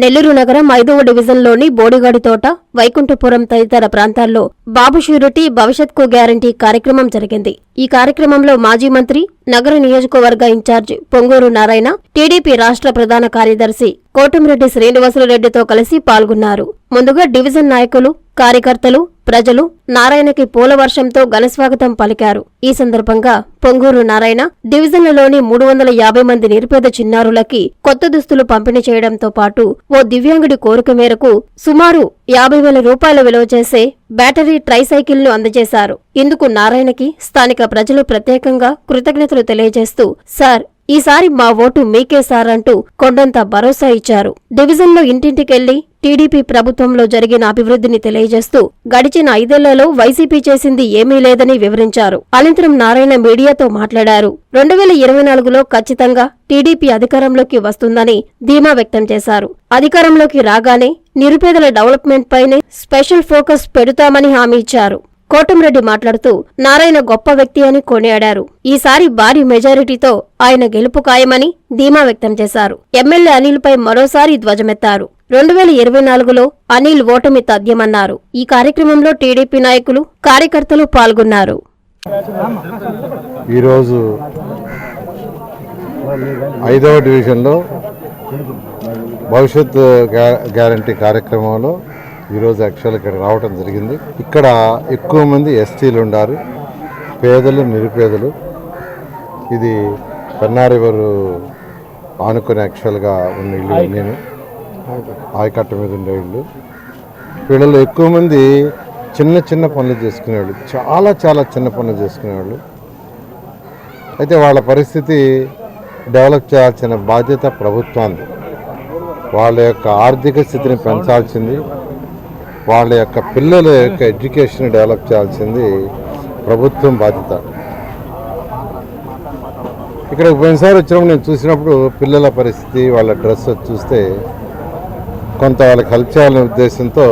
నెల్లూరు నగరం ఐదవ డివిజన్లోని బోడిగాడి తోట వైకుంఠపురం తదితర ప్రాంతాల్లో బాబు షూరిటీ భవిష్యత్కు గ్యారంటీ కార్యక్రమం జరిగింది. ఈ కార్యక్రమంలో మాజీ మంత్రి నగర నియోజకవర్గ ఇన్ఛార్జ్ పొంగూరు నారాయణ టీడీపీ రాష్ట్ర ప్రధాన కార్యదర్శి కోటమిరెడ్డి శ్రీనివాసులరెడ్డితో కలిసి పాల్గొన్నారు. ముందుగా డివిజన్ నాయకులు కార్యకర్తలు ప్రజలు నారాయణకి పూల వర్షంతో ఘనస్వాగతం పలికారు. ఈ సందర్భంగా పొంగూరు నారాయణ డివిజన్లలోని మూడు వందల యాభై మంది నిరుపేద చిన్నారులకి కొత్త దుస్తులు పంపిణీ చేయడంతో పాటు ఓ దివ్యాంగుడి కోరిక మేరకు సుమారు యాభై వేల రూపాయల విలువ చేసే బ్యాటరీ ట్రైసైకిల్ను అందజేశారు. ఇందుకు నారాయణకి స్థానిక ప్రజలు ప్రత్యేకంగా కృతజ్ఞతలు తెలియజేస్తూ సార్ ఈసారి మా ఓటు మీకే సార్ అంటూ కొండంత భరోసా ఇచ్చారు. డివిజన్లో ఇంటింటికెళ్ళి టీడీపీ ప్రభుత్వంలో జరిగిన అభివృద్ధిని తెలియజేస్తూ గడిచిన ఐదేళ్ళలో వైసీపీ చేసింది ఏమీ లేదని వివరించారు. అనంతరం నారాయణ మీడియాతో మాట్లాడారు. రెండు వేల ఇరవై నాలుగులో ఖచ్చితంగా టీడీపీ అధికారంలోకి వస్తుందని ధీమా వ్యక్తం చేశారు. అధికారంలోకి రాగానే నిరుపేదల డెవలప్మెంట్ పైనే స్పెషల్ ఫోకస్ పెడుతామని హామీ ఇచ్చారు. కోటంరెడ్డి మాట్లాడుతూ నారాయణ గొప్ప వ్యక్తి అని కొనియాడారు. ఈసారి భారీ మెజారిటీతో ఆయన గెలుపు ఖాయమని ధీమా వ్యక్తం చేశారు. ఎమ్మెల్యే అనిల్పై మరోసారి ధ్వజమెత్తారు. రెండు వేల ఇరవై నాలుగులో అనిల్ ఓటమి తథ్యమన్నారు. ఈ కార్యక్రమంలో టీడీపీ నాయకులు కార్యకర్తలు పాల్గొన్నారు. ఈరోజు ఐదవ డివిజన్లో భవిష్యత్ గ్యారంటీ కార్యక్రమంలో ఈరోజు యాక్చువల్ ఇక్కడ రావటం జరిగింది. ఇక్కడ ఎక్కువ మంది ఎస్టీలు ఉన్నారు పేదలు నిరుపేదలు. ఇది పెన్నారివరు ఆనుకొని యాక్చువల్గా ఉన్న ఇల్లు నేను ఆయకట్ట మీద ఉండే ఇల్లు. వీళ్ళలో ఎక్కువ మంది చిన్న చిన్న పనులు చేసుకునేవాళ్ళు. చాలా చాలా చిన్న పనులు చేసుకునేవాళ్ళు. అయితే వాళ్ళ పరిస్థితి డెవలప్ చేయాల్సిన బాధ్యత ప్రభుత్వాన్ని వాళ్ళ యొక్క ఆర్థిక స్థితిని పెంచాల్సింది వాళ్ళ యొక్క పిల్లల యొక్క ఎడ్యుకేషన్ డెవలప్ చేయాల్సింది ప్రభుత్వం బాధ్యత. ఇక్కడ పోయినసారి వచ్చినప్పుడు నేను చూసినప్పుడు పిల్లల పరిస్థితి వాళ్ళ డ్రెస్ చూస్తే కొంత వాళ్ళకి హెల్ప్ చేయాలనే ఉద్దేశంతో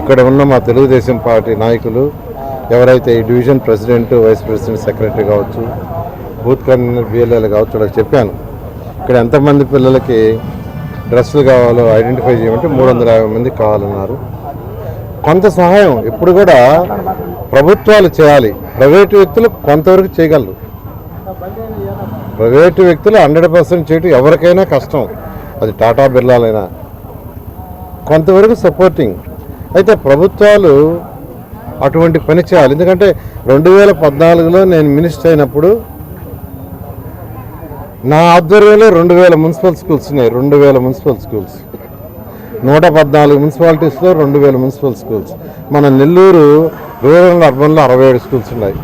ఇక్కడ ఉన్న మా తెలుగుదేశం పార్టీ నాయకులు ఎవరైతే ఈ division president vice president secretary కావచ్చు బూత్ కన్వీనర్ బిఎల్ఏలు కావచ్చు వాళ్ళకి చెప్పాను. ఇక్కడ ఎంతమంది పిల్లలకి డ్రెస్సులు కావాలో ఐడెంటిఫై చేయమంటే మూడు వందల యాభై మంది కావాలన్నారు. కొంత సహాయం ఇప్పుడు కూడా ప్రభుత్వాలు చేయాలి. ప్రైవేటు వ్యక్తులు కొంతవరకు చేయగలరు. ప్రైవేటు వ్యక్తులు హండ్రెడ్ పర్సెంట్ చేయటం ఎవరికైనా కష్టం. అది టాటా బిర్లాలైనా. కొంతవరకు సపోర్టింగ్. అయితే ప్రభుత్వాలు అటువంటి పని చేయాలి. ఎందుకంటే రెండు వేల పద్నాలుగులో నేను మినిస్టర్ అయినప్పుడు నా ఆధ్వర్యంలో రెండు వేల మున్సిపల్ స్కూల్స్ ఉన్నాయి. రెండు వేల మున్సిపల్ స్కూల్స్. నూట పద్నాలుగు మున్సిపాలిటీస్లో రెండు వేల మున్సిపల్ స్కూల్స్. మన నెల్లూరు రూరల్ అర్బన్లో అరవై ఏడు స్కూల్స్ ఉన్నాయి.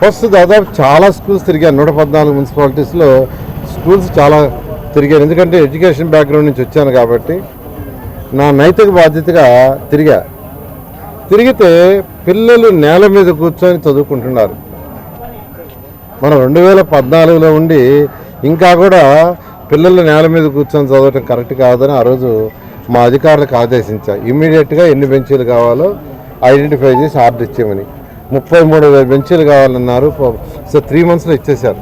ఫస్ట్ దాదాపు చాలా స్కూల్స్ తిరిగాను నూట పద్నాలుగు మున్సిపాలిటీస్లో స్కూల్స్ చాలా తిరిగాను ఎందుకంటే ఎడ్యుకేషన్ బ్యాక్గ్రౌండ్ నుంచి వచ్చాను కాబట్టి నా నైతిక బాధ్యతగా తిరిగా. తిరిగితే పిల్లలు నేల మీద కూర్చొని చదువుకుంటున్నారు. మనం రెండు వేల పద్నాలుగులో ఉండి ఇంకా కూడా పిల్లలు నేల మీద కూర్చొని చదవటం కరెక్ట్ కాదని ఆ రోజు మా అధికారులకు ఆదేశించా. ఇమ్మీడియట్గా ఎన్ని బెంచీలు కావాలో ఐడెంటిఫై చేసి ఆర్డర్ ఇచ్చేయమని. ముప్పై మూడు వేల బెంచీలు కావాలన్నారు. సో త్రీ మంత్స్లో ఇచ్చేశారు.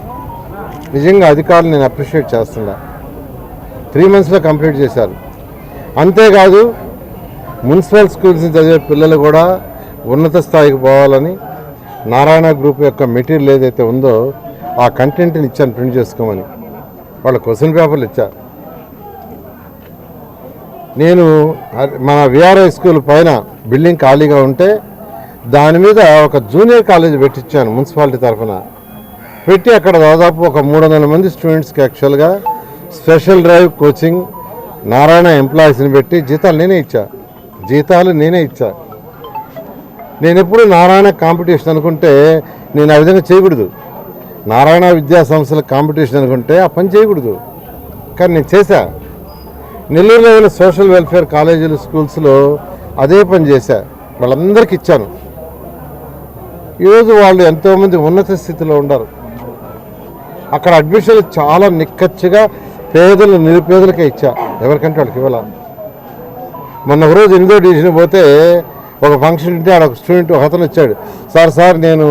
నిజంగా అధికారులు నేను అప్రిషియేట్ చేస్తున్నా. త్రీ మంత్స్లో కంప్లీట్ చేశారు. అంతేకాదు మున్సిపల్ స్కూల్స్ చదివే పిల్లలు కూడా ఉన్నత స్థాయికి పోవాలని నారాయణ గ్రూప్ యొక్క మెటీరియల్ ఏదైతే ఉందో ఆ కంటెంట్ని ఇచ్చాను ప్రింట్ చేసుకోమని. వాళ్ళ క్వశ్చన్ పేపర్లు ఇచ్చా. నేను మన విఆర్ఐ స్కూల్ పైన బిల్డింగ్ ఖాళీగా ఉంటే దాని మీద ఒక జూనియర్ కాలేజ్ పెట్టించాను మున్సిపాలిటీ తరఫున. పెట్టి అక్కడ దాదాపు ఒక మూడు వందల మంది స్టూడెంట్స్కి యాక్చువల్గా స్పెషల్ డ్రైవ్ కోచింగ్ నారాయణ ఎంప్లాయీస్ని పెట్టి జీతాలు నేనే ఇచ్చా. జీతాలు నేనే ఇచ్చా. నేను ఎప్పుడు నారాయణ కాంపిటీషన్ అనుకుంటే నేను ఆ విధంగా చేయకూడదు. నారాయణ విద్యా సంస్థల కాంపిటీషన్ అనుకుంటే ఆ పని చేయకూడదు. కానీ నేను చేశా. నెల్లూరులో ఉన్న సోషల్ వెల్ఫేర్ కాలేజీలు స్కూల్స్లో అదే పని చేశా. వాళ్ళందరికీ ఇచ్చాను. ఈరోజు వాళ్ళు ఎంతోమంది ఉన్నత స్థితిలో ఉండరు అక్కడ అడ్మిషన్లు చాలా నిక్కచ్చిగా పేదలు నిరుపేదలకే ఇచ్చా. ఎవరికంటే వాళ్ళకి ఇవ్వాల? మొన్న ఒక రోజు ఎనిమిదో డివిజన్ పోతే ఒక ఫంక్షన్ ఉంటే ఆడ ఒక స్టూడెంట్ ఒక అతను వచ్చాడు. సార్ సార్ నేను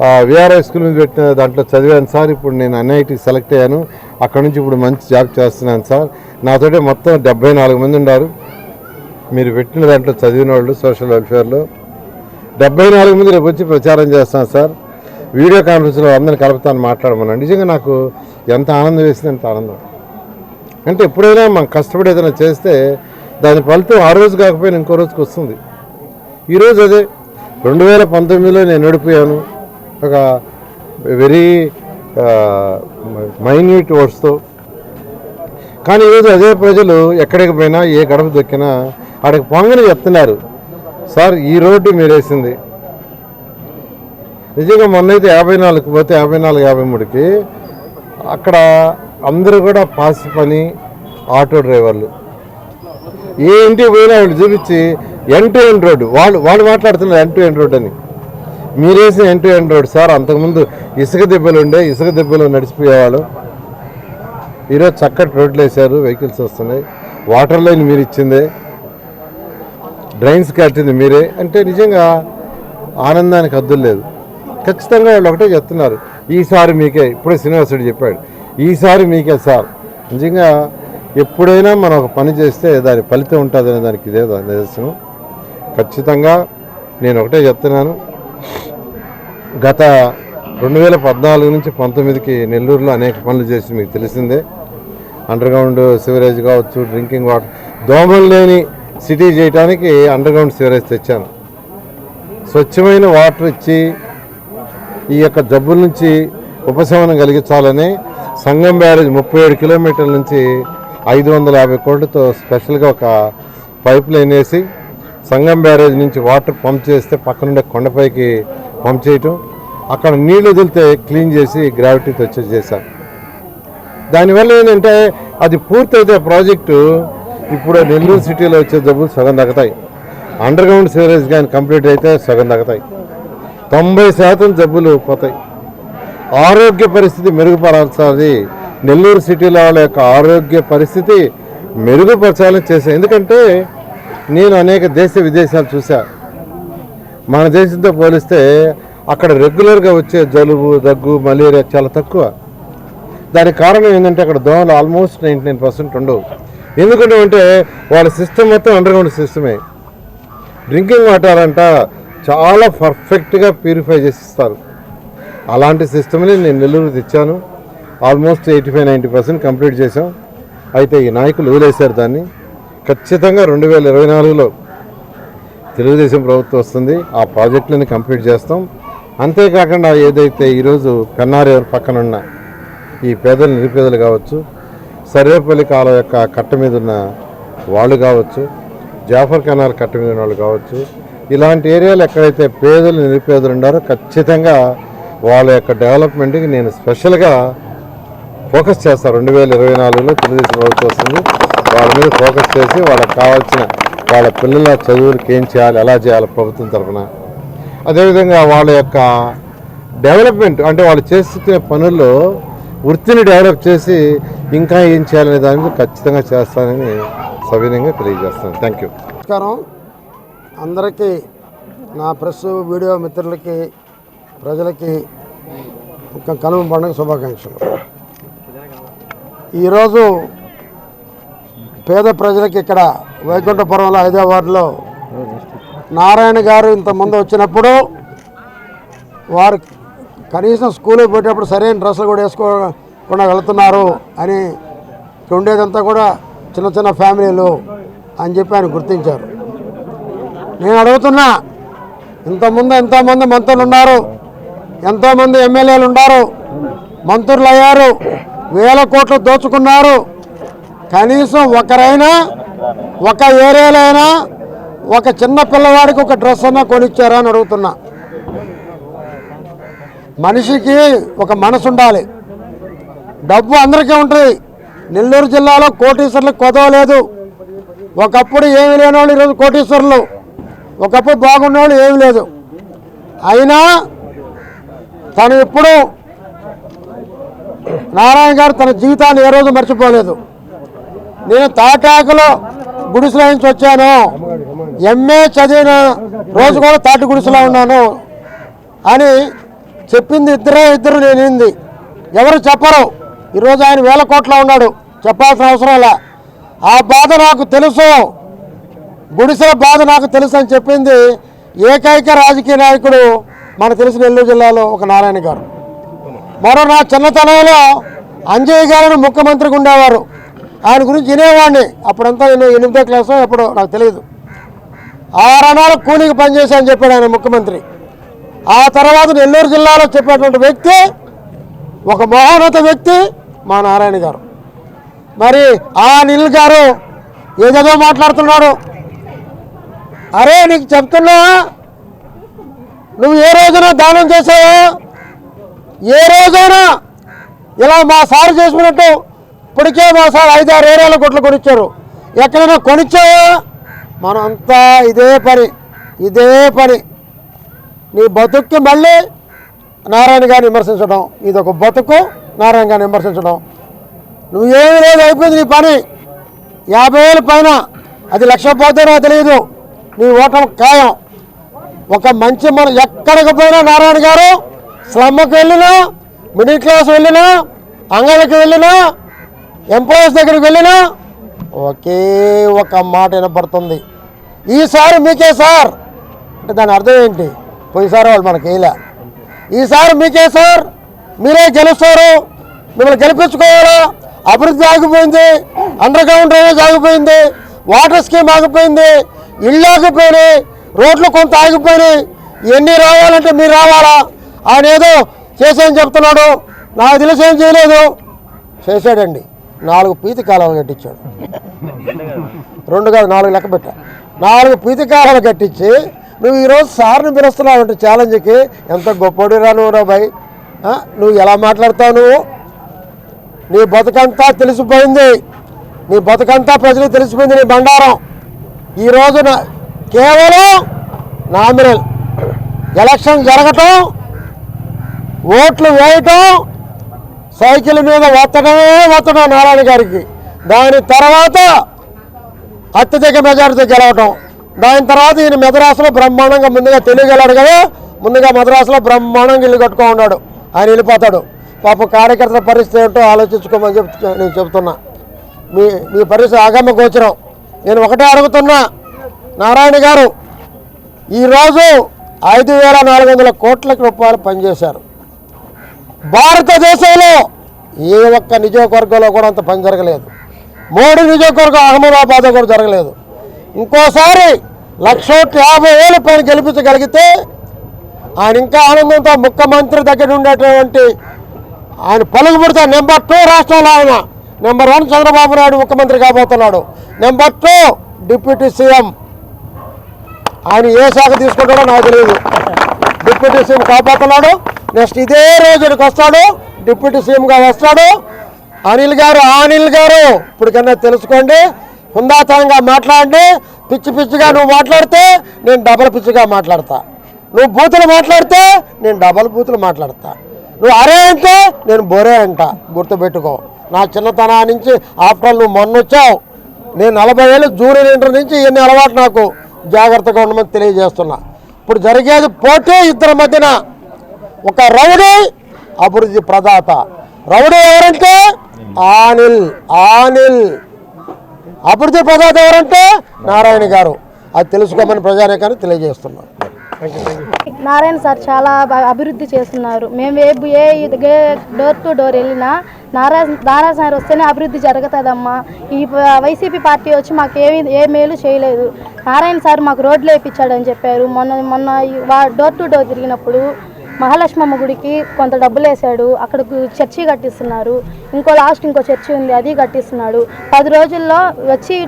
విఆర్ఐ స్కూల్ నుంచి పెట్టిన దాంట్లో చదివాను సార్. ఇప్పుడు నేను ఎన్ఐటి సెలెక్ట్ అయ్యాను. అక్కడ నుంచి ఇప్పుడు మంచి జాబ్ చేస్తున్నాను సార్. నాతోటే మొత్తం డెబ్బై నాలుగు మంది ఉన్నారు. మీరు పెట్టిన దాంట్లో చదివిన వాళ్ళు సోషల్ వెల్ఫేర్లో డెబ్బై నాలుగు మంది రేపు వచ్చి ప్రచారం చేస్తాను సార్. వీడియో కాన్ఫరెన్స్లో అందరిని కలుపుతాను మాట్లాడమన్నాను. నిజంగా నాకు ఎంత ఆనందం వేసింది అంత ఆనందం. అంటే ఎప్పుడైనా మనం కష్టపడి ఏదైనా చేస్తే దాని ఫలితం ఆ రోజు కాకపోయినా ఇంకో రోజుకి వస్తుంది. ఈరోజు అదే. రెండు వేల పంతొమ్మిదిలో నేను ఓడిపోయాను ఒక వెరీ మైన్యూట్ వర్డ్స్తో కానీ ఈరోజు అదే ప్రజలు ఎక్కడికి పోయినా ఏ గడప దొక్కినా ఆడికి పొంగని చెప్తున్నారు. సార్ ఈ రోడ్డు మీరేసింది. నిజంగా మొన్నైతే యాభై నాలుగు పోతే యాభై నాలుగు యాభై మూడుకి అక్కడ అందరూ కూడా పాస్ పని ఆటో డ్రైవర్లు. ఏ ఇంటికి పోయినా వాళ్ళు చూపించి ఎన్ టు ఎన్ రోడ్డు. వాళ్ళు వాళ్ళు మాట్లాడుతున్నారు ఎన్ టు ఎన్ రోడ్ అని. మీరేసిన ఎంట్రీ టు రోడ్ సార్ అంతకుముందు ఇసుక దెబ్బలు ఉండే ఇసుక దెబ్బలు నడిచిపోయేవాళ్ళు. ఈరోజు చక్కటి రోడ్లు వేశారు వెహికల్స్ వస్తున్నాయి. వాటర్ లైన్ మీరు ఇచ్చిందే. డ్రైన్స్ కట్టింది మీరే. అంటే నిజంగా ఆనందానికి హద్దులు లేదు. ఖచ్చితంగా వాళ్ళు ఒకటే చెప్తున్నారు. ఈసారి మీకే ఇప్పుడే శ్రీనివాసుడు చెప్పాడు. ఈసారి మీకే సార్ నిజంగా ఎప్పుడైనా మనం ఒక పని చేస్తే దాని ఫలితం ఉంటుంది అనే దానికి ఇదే నిదర్శనం. ఖచ్చితంగా నేను ఒకటే చెప్తున్నాను. గత రెండు వేల పద్నాలుగు నుంచి పంతొమ్మిదికి నెల్లూరులో అనేక పనులు చేసి మీకు తెలిసిందే. అండర్గ్రౌండ్ సివరేజ్ కావచ్చు డ్రింకింగ్ వాటర్ దోమలు లేని సిటీ చేయడానికి అండర్గ్రౌండ్ సివరేజ్ తెచ్చాను. స్వచ్ఛమైన వాటర్ ఇచ్చి ఈ యొక్క జబ్బుల నుంచి ఉపశమనం కలిగించాలని సంగం బ్యారేజ్ ముప్పై ఏడు కిలోమీటర్ల నుంచి ఐదు వందల యాభై కోట్లతో స్పెషల్గా ఒక పైప్ లైన్ వేసి సంగం బ్యారేజ్ నుంచి వాటర్ పంప్ చేస్తే పక్కనుండే కొండపైకి పంప్ చేయటం అక్కడ నీళ్ళు వదిలితే క్లీన్ చేసి గ్రావిటీతో వచ్చి చేశాను దానివల్ల ఏంటంటే అది పూర్తయితే ప్రాజెక్టు ఇప్పుడు నెల్లూరు సిటీలో వచ్చే జబ్బులు సగం తగ్గుతాయి. అండర్ గ్రౌండ్ సివరేజ్ కానీ కంప్లీట్ అయితే సగం తగ్గుతాయి. తొంభై శాతం జబ్బులు పోతాయి. ఆరోగ్య పరిస్థితి మెరుగుపరచాలి. నెల్లూరు సిటీలో వాళ్ళ యొక్క ఆరోగ్య పరిస్థితి మెరుగుపరచాలని చేశాను ఎందుకంటే నేను అనేక దేశ విదేశాలు చూశాను మన దేశంతో పోలిస్తే అక్కడ రెగ్యులర్గా వచ్చే జలుబు దగ్గు మలేరియా చాలా తక్కువ. దానికి కారణం ఏంటంటే అక్కడ దోమలు ఆల్మోస్ట్ నైంటీ నైన్ పర్సెంట్ ఉండవు. ఎందుకంటే అంటే వాళ్ళ సిస్టమ్ మొత్తం అండర్గ్రౌండ్ సిస్టమే. డ్రింకింగ్ వాటర్ అంట చాలా పర్ఫెక్ట్గా ప్యూరిఫై చేసి ఇస్తారు అలాంటి సిస్టమ్ని నేను నెల్లూరు తెచ్చాను. Almost eighty five ninety percent complete చేసాం అయితే ఈ నాయకులు వదిలేశారు దాన్ని. ఖచ్చితంగా రెండు వేల ఇరవై నాలుగులో తెలుగుదేశం ప్రభుత్వం వస్తుంది ఆ ప్రాజెక్టులను కంప్లీట్ చేస్తాం. అంతేకాకుండా ఏదైతే ఈరోజు పెన్నారి పక్కన ఉన్న ఈ పేదలు నిరుపేదలు కావచ్చు సర్వేపల్లి కాలం యొక్క కట్ట మీద ఉన్న వాళ్ళు కావచ్చు జాఫర్ కెనాల్ కట్ట మీద ఉన్న వాళ్ళు కావచ్చు ఇలాంటి ఏరియాలు ఎక్కడైతే పేదలు నిరుపేదలు ఉన్నారో ఖచ్చితంగా వాళ్ళ యొక్క డెవలప్మెంట్కి నేను స్పెషల్గా ఫోకస్ చేస్తాను రెండు వేల ఇరవై నాలుగులో తెలుగుదేశం ప్రభుత్వం వస్తుంది. వాళ్ళ మీద ఫోకస్ చేసి వాళ్ళకి కావాల్సిన వాళ్ళ పిల్లల చదువులకి ఏం చేయాలి ఎలా చేయాలి ప్రభుత్వం తరఫున అదేవిధంగా వాళ్ళ యొక్క డెవలప్మెంట్ అంటే వాళ్ళు చేస్తున్న పనుల్లో వృత్తిని డెవలప్ చేసి ఇంకా ఏం చేయాలనే దాని మీద ఖచ్చితంగా చేస్తానని సవినయంగా తెలియజేస్తాను థ్యాంక్ యూ నమస్కారం. అందరికీ నా ప్రెస్ వీడియో మిత్రులకి ప్రజలకి ఒక కనుమ పండుగ శుభాకాంక్షలు. ఈరోజు పేద ప్రజలకి ఇక్కడ వైకుంఠపురంలో హైదరాబాద్లో. నారాయణ గారు ఇంతకుముందు వచ్చినప్పుడు వారు కనీసం స్కూల్కి పోయేటప్పుడు సరైన డ్రెస్సులు కూడా వేసుకోకుండా వెళ్తున్నారు అని ఉండేదంతా కూడా చిన్న చిన్న ఫ్యామిలీలు అని చెప్పి ఆయన గుర్తించారు. నేను అడుగుతున్నా ఇంతకుముందు ఎంతోమంది మంత్రులు ఉన్నారు ఎంతోమంది ఎమ్మెల్యేలు ఉన్నారు మంత్రులు అయ్యారు వేల కోట్లు దోచుకున్నారు కనీసం ఒకరైనా ఒక ఏరియాలో అయినా ఒక చిన్న పిల్లవాడికి ఒక డ్రెస్ అన్నా కొనిచ్చారా అని అడుగుతున్నా. మనిషికి ఒక మనసు ఉండాలి. డబ్బు అందరికీ ఉంటుంది. నెల్లూరు జిల్లాలో కోటీశ్వర్లకు కొదవలేదు. ఒకప్పుడు ఏమి లేని వాళ్ళు ఈరోజు కోటీశ్వరులు. ఒకప్పుడు బాగున్నవాళ్ళు ఏమి లేదు. అయినా తను ఎప్పుడు నారాయణ గారు తన జీవితాన్ని ఏ రోజు మర్చిపోలేదు. నేను తాటాకులో గుడిసెలో నుంచి వచ్చాను. ఎంఏ చదివిన రోజు కూడా తాటి గుడిసెలో ఉన్నాను. అని చెప్పింది ఇద్దరే ఇద్దరు నేనింది ఎవరు చెప్పరు. ఈరోజు ఆయన వేల కోట్లో ఉన్నాడు. చెప్పాల్సిన అవసరం లే. ఆ బాధ నాకు తెలుసు. గుడిసెల బాధ నాకు తెలుసు అని చెప్పింది ఏకైక రాజకీయ నాయకుడు మనకు తెలిసిన నెల్లూరు జిల్లాలో ఒక నారాయణ గారు. మరో నా చిన్నతనంలో అంజయ్య గారిని ముఖ్యమంత్రిగా ఉండేవారు. ఆయన గురించి వినేవాడిని. అప్పుడంతా నేను ఎనిమిదో క్లాసో ఎప్పుడో నాకు తెలియదు ఆరణాలు కూలికి పనిచేశాను చెప్పాడు ఆయన ముఖ్యమంత్రి. ఆ తర్వాత నెల్లూరు జిల్లాలో చెప్పేటువంటి వ్యక్తి ఒక మహోన్నత వ్యక్తి మా నారాయణ గారు. మరి ఆ నిల్ గారు ఏదేదో మాట్లాడుతున్నాడు. అరే నీకు చెప్తున్నా నువ్వు ఏ రోజున దానం చేసావో ఏ రోజైనా ఇలా మా సారు చేసుకున్నట్టు ఇప్పటికే మా సార్ ఐదారు ఏరియాల కొట్లు కొనిచ్చారు. ఎక్కడైనా కొనిచ్చావా? మనం అంతా ఇదే పని ఇదే పని. నీ బతుక్కి మళ్ళీ నారాయణ గారిని విమర్శించడం ఇది ఒక బతుకు నారాయణ గారిని విమర్శించడం. నువ్వు ఏమి లేదు అయిపోయింది నీ పని. యాభై వేలు పైన అది లక్ష పోతేనో తెలియదు. నీ ఓటం ఖాయం. ఒక మంచి మన ఎక్కడికి పోయినా నారాయణ గారు స్లమ్కి వెళ్ళినా మిడిల్ క్లాస్ వెళ్ళినా అంగళకి వెళ్ళినా ఎంప్లాయీస్ దగ్గరికి వెళ్ళినా ఒకే ఒక మాట వినపడుతుంది. ఈసారి మీకే సార్. అంటే దాని అర్థం ఏంటి? పోయినసారి వాళ్ళు మనకి వేయలే ఈసారి మీకే సార్. మీరే గెలుస్తారు. మిమ్మల్ని గెలిపించుకోవాలా? అభివృద్ధి ఆగిపోయింది. అండర్ గ్రౌండ్ డ్రైనేజ్ ఆగిపోయింది. వాటర్ స్కీమ్ ఆగిపోయింది. ఇళ్ళు ఆగిపోయినాయి. రోడ్లు కొంత ఆగిపోయినాయి. ఇవన్నీ రావాలంటే మీరు రావాలా? ఆయన ఏదో చేసేయని చెప్తున్నాడు. నాకు తెలిసి ఏం చేయలేదు. చేశాడండి. నాలుగు పీతి కాలాలు కట్టించాడు. రెండు కాదు నాలుగు లెక్క పెట్టా. నాలుగు పీతి కాలాలు కట్టించి నువ్వు ఈరోజు సార్ని పిలుస్తున్నావు అంటే ఛాలెంజ్కి ఎంత గొప్పడు రా నువ్వు రా భయ్ నువ్వు ఎలా మాట్లాడతావు నువ్వు? నీ బతుకంతా తెలిసిపోయింది. నీ బతుకంతా ప్రజలు తెలిసిపోయింది నీ బండారం. ఈ రోజున కేవలం నామినల్. ఎలక్షన్ జరగటం ఓట్లు వేయటం సైకిల్ మీద ఒత్తడమే ఒత్తడం నారాయణ గారికి. దాని తర్వాత అత్యధిక మెజారిటీ గెలవటం. దాని తర్వాత ఈయన మద్రాసులో బ్రహ్మాండంగా ముందుగా తెలియగలడు కదా? ముందుగా మద్రాసులో బ్రహ్మాండంగా ఇల్లు కట్టుకో ఉన్నాడు. ఆయన వెళ్ళిపోతాడు. పాప కార్యకర్తల పరిస్థితి ఏంటో ఆలోచించుకోమని చెప్తు నేను చెబుతున్నా మీ మీ పరిస్థితి ఆగమ్మ గోచరం. నేను ఒకటే అడుగుతున్నా. నారాయణ గారు ఈరోజు ఐదు వేల నాలుగు వందల కోట్ల రూపాయలు పనిచేశారు. భారతదేశంలో ఏ ఒక్క నియోజకవర్గంలో కూడా అంత పని జరగలేదు. మూడు నియోజకవర్గం అహ్మదాబాద్ కూడా జరగలేదు. ఇంకోసారి లక్ష యాభై వేలు పైన గెలిపించగలిగితే ఆయన ఇంకా ఆనందంతో ముఖ్యమంత్రి దగ్గర ఉండేటువంటి ఆయన పలుకుబడితే నెంబర్ టూ రాష్ట్రంలో ఆయన. నెంబర్ వన్ చంద్రబాబు నాయుడు ముఖ్యమంత్రి కాబోతున్నాడు. Number two deputy CM. ఆయన ఏ శాఖ తీసుకుంటాడో నాకు తెలియదు. Deputy CM కాబోతున్నాడు. నెక్స్ట్ ఇదే రోజుకి వస్తాడు. డిప్యూటీ సీఎంగా వస్తాడు. అనిల్ గారు అనిల్ గారు ఇప్పటికన్నా తెలుసుకోండి. హుందాతనంగా మాట్లాడండి. పిచ్చి పిచ్చిగా నువ్వు మాట్లాడితే నేను డబల్ పిచ్చిగా మాట్లాడతా. నువ్వు బూతులు మాట్లాడితే నేను డబల్ బూతులు మాట్లాడతా. నువ్వు అరే అంటే నేను బొరే అంట. గుర్తుపెట్టుకో. నా చిన్నతనా నుంచి ఆఫ్టర్ ఆల్ నువ్వు మొన్న వచ్చావు నేను నలభై ఏళ్ళు జూనియర్ ఇంటర్ నుంచి ఎన్ని అలవాటు నాకు. జాగ్రత్తగా ఉండమని తెలియజేస్తున్నా. ఇప్పుడు జరిగేది పోటీ ఇద్దరి మధ్యన. ఒక రౌడీ అభివృద్ధి ప్రదాత. రౌడీ ఎవరంటే? ఆనిల్ ఆనిల్ అభివృద్ధి ప్రదాత ఎవరంటే? నారాయణ గారు. అది తెలుసుకోమని ప్రజానేకాన్ని తెలియజేస్తున్నాను. నారాయణ సార్ చాలా బాగా అభివృద్ధి చేస్తున్నారు. మేము ఏ ఏ డోర్ టు డోర్ వెళ్ళినా నారాయణ నారాయణ సార్ వస్తేనే అభివృద్ధి జరుగుతుందమ్మా. ఈ వైసీపీ పార్టీ వచ్చి మాకు ఏమి ఏ మేలు చేయలేదు. నారాయణ సార్ మాకు రోడ్లు వేయించాడని చెప్పారు. మొన్న మొన్న డోర్ టు డోర్ తిరిగినప్పుడు మహాలక్ష్మమ్మ గుడికి కొంత డబ్బులు వేశాడు. అక్కడ చర్చి కట్టిస్తున్నారు. ఇంకో లాస్ట్ ఇంకో చర్చి ఉంది అది కట్టిస్తున్నాడు. పది రోజుల్లో వచ్చి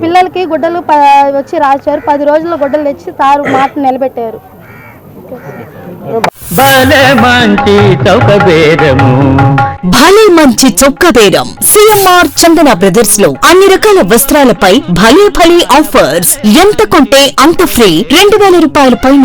పిల్లలకి గుడ్డలు ప- వచ్చి రాశారు. పది రోజుల్లో గుడ్డలు తెచ్చి తారు మాట నిలబెట్టారు. భలే మంచి చౌక బేరము. భలే మంచి చొక్క బేరం. సిఎంఆర్ చందన బ్రదర్స్లో అన్ని రకాల వస్త్రాలపై భలే భలే ఆఫర్స్. ఎంత కొంటే అంత ఫ్రీ. రెండు వేల రూపాయల పైన